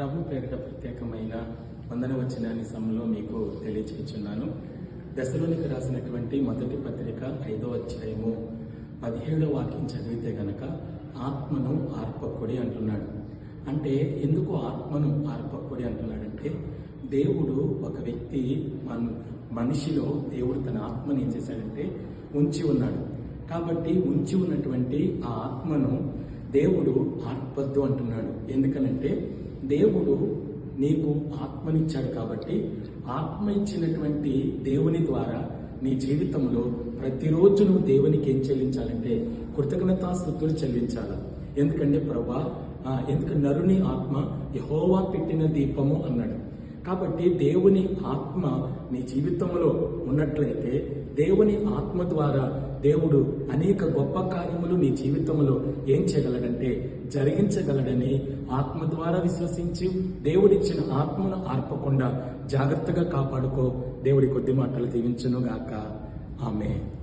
ప్రభు పేరిట ప్రత్యేకమైన వందన వచ్చిన సమయంలో మీకు తెలియచేస్తున్నాను. దశలోనికి రాసినటువంటి మొదటి పత్రిక ఐదో అధ్యాయము పదిహేడో వాక్యం చదివితే గనక ఆత్మను ఆర్పకుడి అంటున్నాడు. అంటే ఎందుకు ఆత్మను ఆర్పకుడి అంటున్నాడంటే దేవుడు ఒక వ్యక్తి మన మనిషిలో దేవుడు తన ఆత్మని ఏం చేశాడంటే ఉంచి ఉన్నాడు. కాబట్టి ఉంచి ఉన్నటువంటి ఆ ఆత్మను దేవుడు ఆర్పద్దు అంటున్నాడు. ఎందుకనంటే దేవుడు నీకు ఆత్మనిచ్చాడు కాబట్టి ఆత్మ ఇచ్చినటువంటి దేవుని ద్వారా నీ జీవితంలో ప్రతిరోజు నువ్వు దేవునికి ఏం చెల్లించాలంటే కృతజ్ఞతాస్థుతులు చెల్లించాలి. ఎందుకంటే ప్రభా ఎందుకు నరుని ఆత్మ యహోవా పెట్టిన దీపము అన్నాడు. కాబట్టి దేవుని ఆత్మ నీ జీవితంలో ఉన్నట్లయితే దేవుని ఆత్మ ద్వారా దేవుడు అనేక గొప్ప కార్యములు నీ జీవితంలో ఏం చేయగలడంటే జరిగించగలడని ఆత్మ ద్వారా విశ్వసించి దేవుడిచ్చిన ఆత్మను ఆర్పకుండా జాగ్రత్తగా కాపాడుకో. దేవుడి కొద్ది మాటలు దీవించును గాక ఆమె